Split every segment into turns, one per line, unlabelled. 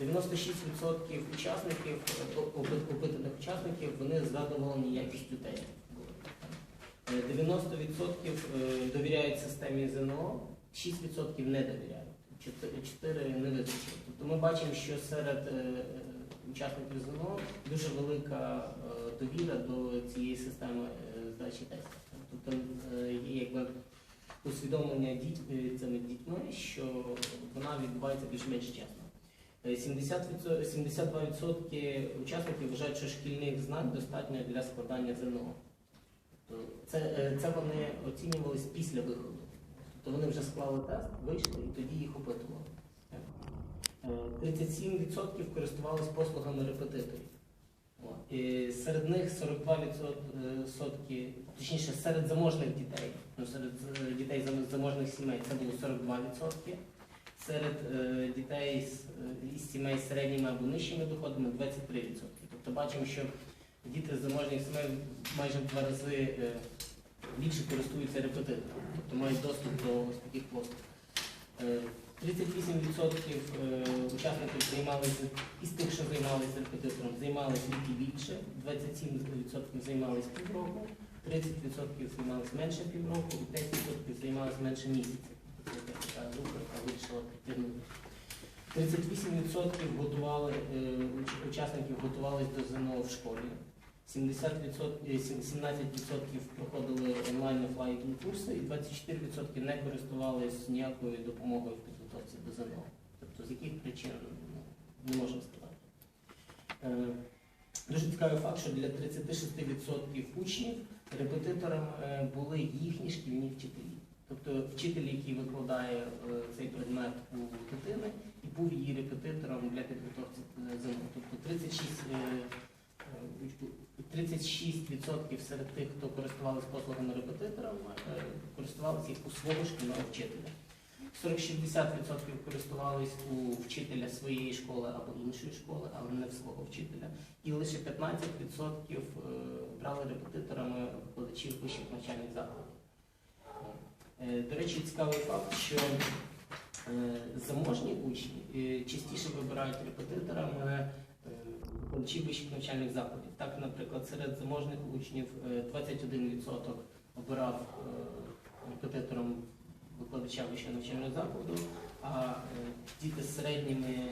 96% учасників, е, опитаних учасників, вони задоволені якістю тестів. Е, 90% е, довіряють системі ЗНО, 6% не довіряють, 4 не визначили. Тобто ми бачимо, що серед учасників ЗНО дуже велика довіра до цієї системи здачі тестів. Тобто є якби усвідомлення дітьми, що вона відбувається більш-менш чесно. Е, 70%, 72% учасників вважають, що шкільних знань достатньо для складання ЗНО. Це, е, це вони оцінювались після виходу. Тобто вони вже склали тест, вийшли і тоді їх опитували. Е, 37% користувалися послугами репетиторів. І серед них 42%, точніше, серед заможних дітей, ну, серед е, дітей заможних сімей це було 42%, серед е, дітей з, е, сімей з середніми або нижчими доходами 23%. Тобто бачимо, що діти з заможних сімей майже в два рази е, більше користуються репетитором, тобто мають доступ до ось таких послуг. Е, 38% е, учасників займалися із тих, що займалися репетитором, займалися тільки більше, 27% займалися півроку, 30% займалися менше півроку, і 10% займалися менше місяця. Тобто Це така група, яка вирішила підтягнути. 38% готували, е, учасників готувалися до ЗНО в школі. 70%, е, 17% проходили онлайн офлайн курси і 24% не користувалися ніякою допомогою в підготовці до ЗНО. Тобто з яких причин ну, не можемо сказати. Е, Дуже цікавий факт, що для 36% учнів репетитором е, були їхні шкільні вчителі. Тобто вчитель, який викладає е, цей предмет у дитини, і був її репетитором для підготовки е, ЗНО. Тобто 36 е, уч- 36% серед тих, хто користувалися послугами репетитора, е, користувалися їх у свого шкільного вчителя. 40-60% користувались у вчителя своєї школи або іншої школи, але не в свого вчителя. І лише 15% е, брали репетиторами викладачів вищих навчальних закладів. Е, До речі, цікавий факт, що е, заможні учні е, частіше вибирають репетиторами викладачів вищих навчальних закладів. Так, наприклад, серед заможних учнів е, 21% обирав репетитором викладача вищого навчального закладу, а діти з середніми,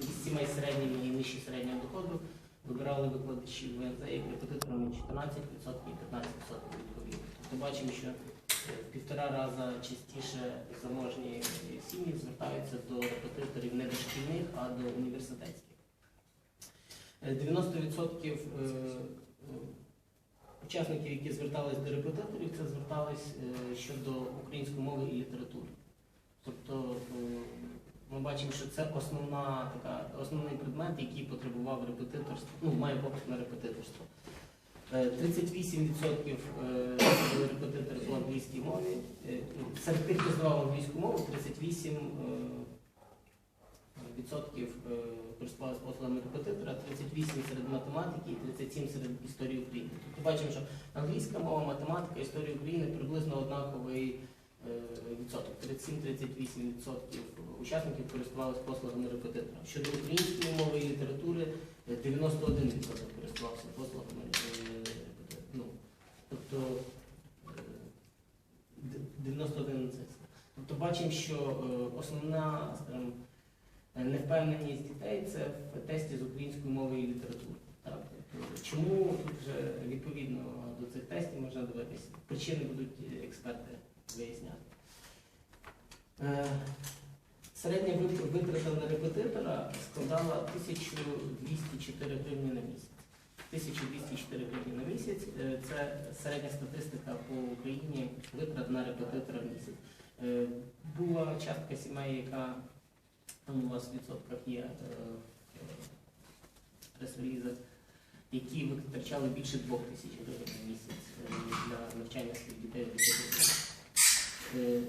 з сімей середніми і нижче середнього доходу вибирали викладачів ВНЗ як репетиторами 14% і 15% відповідно. Тобто бачимо, що в півтора рази частіше заможні сім'ї звертаються до репетиторів не дошкільних, а до університетських. Е, 90% е, е, учасників, які звертались до репетиторів, це звертались е, щодо української мови і літератури. Тобто е, ми бачимо, що це основна така, основний предмет, який потребував репетиторства, ну, має попит на репетиторство. Е, 38% е, репетитори по англійській мові. Е, ну, Серед тих, хто здавав англійську мову, 38 е, відсотків е, користувалися послугами репетитора, 38% серед математики і 37 серед історії України. Тобто бачимо, що англійська мова, математика, історія України приблизно однаковий відсоток. 37-38 відсотків учасників користувалися послугами репетитора. Щодо української мови і літератури, е, 91 відсоток користувався послугами репетитора. Тобто е, 91 це. Тобто бачимо, що е, основна, Невпевненість дітей це в тесті з української мови і літератури. Тобто, Чому тут вже відповідно до цих тестів можна дивитися? Причини будуть експерти виясняти. Е, Середня витрата на репетитора складала 1204 гривні на місяць. 1204 гривні на місяць е, це середня статистика по Україні витрат на репетитора в місяць. Е, Була частка сімей, яка у вас в відсотках є е, прес-релізи, які витрачали більше 2 тисяч гривень на місяць для навчання своїх дітей. в репетиторах. Е,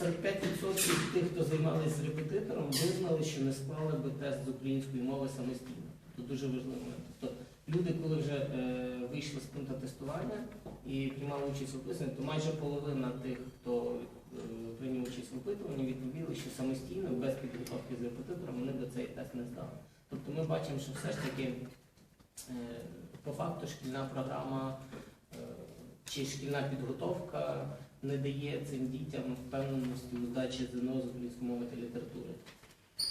45% тих, хто займалися з репетитором, визнали, що не склали би тест з української мови самостійно. Тобто дуже важливий момент. Тобто люди, коли вже е, вийшли з пункту тестування і приймали участь у описанні, то майже половина тих, хто е, прийняв участь в опитуванні, відповіли, що самостійно, без підготовки з репетитором, вони до цей тест не здали. Тобто ми бачимо, що все ж таки е, по факту шкільна програма е, чи шкільна підготовка не дає цим дітям впевненості здачі ЗНО з української мови та літератури.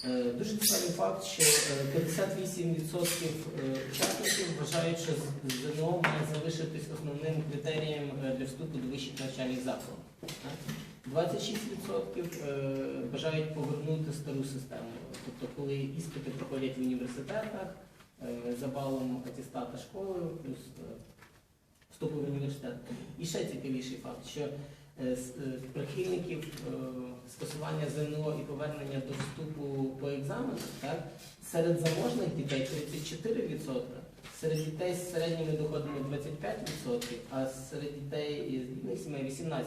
Е, Дуже цікавий факт, що е, 58% е, учасників вважають, що ЗНО має залишитись основним критерієм е, для вступу до вищих навчальних закладів. 26% е, бажають повернути стару систему. Тобто, коли іспити проходять в університетах е, за балом атестата школи, плюс е, вступу в університет. І ще цікавіший факт, що е, е, прихильників е, скасування ЗНО і повернення до вступу по екзамену, так, серед заможних дітей 34%, серед дітей з середніми доходами 25%, а серед дітей із бідних сімей 18%.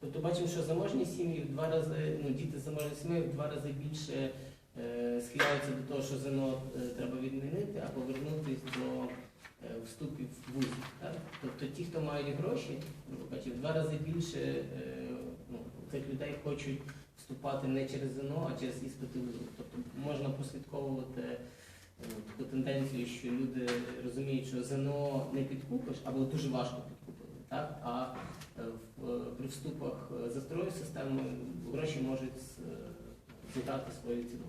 Тобто бачимо, що заможні сім'ї в два рази, ну діти з заможних сімей в два рази більше е, схиляються до того, що ЗНО е, треба відмінити, а повернутися до е, вступів в вуз. Тобто ті, хто мають гроші, грубо в два рази більше е, ну, цих людей хочуть вступати не через ЗНО, а через іспити вузу. Тобто можна прослідковувати е, таку тенденцію, що люди розуміють, що ЗНО не підкупиш або дуже важко підкупити. Так? А е, в- е, при вступах е, за старою системою гроші можуть е, зіграти свою ціну.